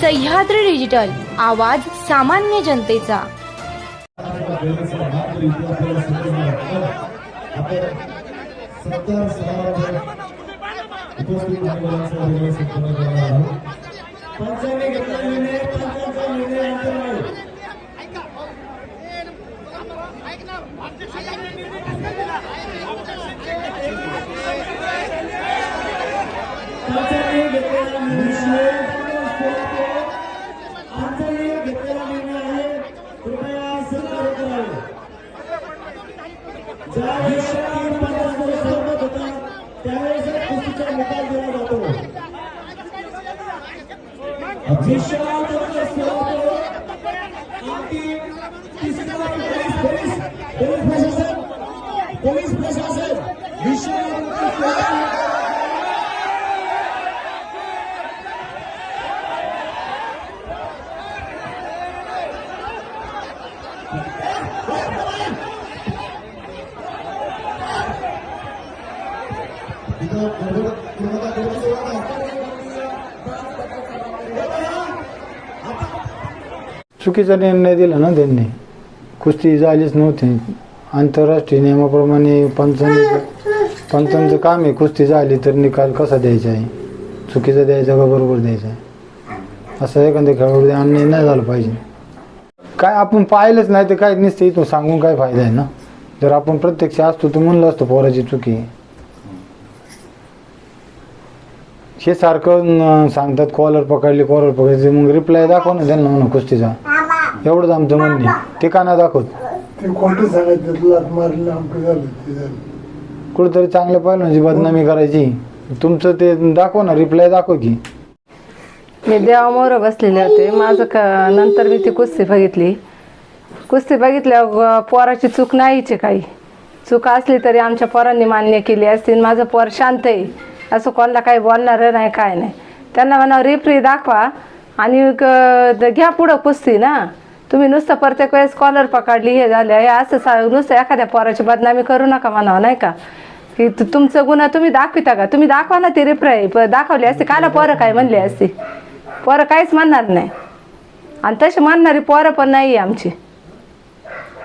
Sahyadri digital आवाज सामान्य जनतेचा. सत्तर ज्यावेळेस तीन पंचांमध्ये सहमत होतात त्यावेळेस कुस्तीचा निकाल दिला जातो. पोलीस प्रशासन पोलीस प्रशासन चुकीचा निर्णय दिला ना त्यांनी. कुस्ती झालीच नव्हती. आंतरराष्ट्रीय नियमाप्रमाणे पंचांनी पंचांचं काम आहे. कुस्ती झाली तर निकाल कसा द्यायचा आहे? चुकीचा द्यायचा का बरोबर द्यायचा आहे? असं एखाद्या खेळाडू अन्याय नाही झाला पाहिजे. काय आपण पाहिलंच नाही तर काय नसतं इथून सांगून काय फायदा आहे ना? जर आपण प्रत्यक्ष असतो तर म्हणलं असतं पोराची चुकी आहे. हे सारखं न- सांगतात कॉलर पकडली कॉलर पकडली. मग रिप्लाय दाखव ना त्यांना म्हणा कुस्तीचा. एवढंच आमचं म्हणणे. ते का नाही दाखवत? ते कोणतं सांगायचं लाट मारलं आमचं झालं ते झालं. कुठेतरी चांगल्या पहिल्यांची बदनामी करायची. तुमचं ते दाखव ना रिप्लाय दाखव की. मी देवामोर बसलेले होते. माझं क नंतर मी ती कुस्ती बघितली. कुस्ती बघितल्यावर पोराची चूक नाहीच काही. चूक असली तरी आमच्या पोरांनी मान्य केली असती आणि माझं पोर शांत आहे. असं कोणाला काही बोलणार नाही काय नाही. त्यांना म्हणा रिफ्री दाखवा आणि द- घ्या पुढं कुस्ती ना. तुम्ही नुसतं प्रत्येक वेळेस कॉलर पकडली हे झालं हे असं सा नुसतं एखाद्या पोराची बदनामी करू नका म्हणावं नाही का? की तुमचं गुन्हा तुम्ही दाखविता का? तुम्ही दाखवा ना ती रिप्राय दाखवली असते. काला पोरं काय म्हणली असते? पोरं काहीच म्हणणार नाही. आणि तशी म्हणणारी पोरं पण नाही आमची.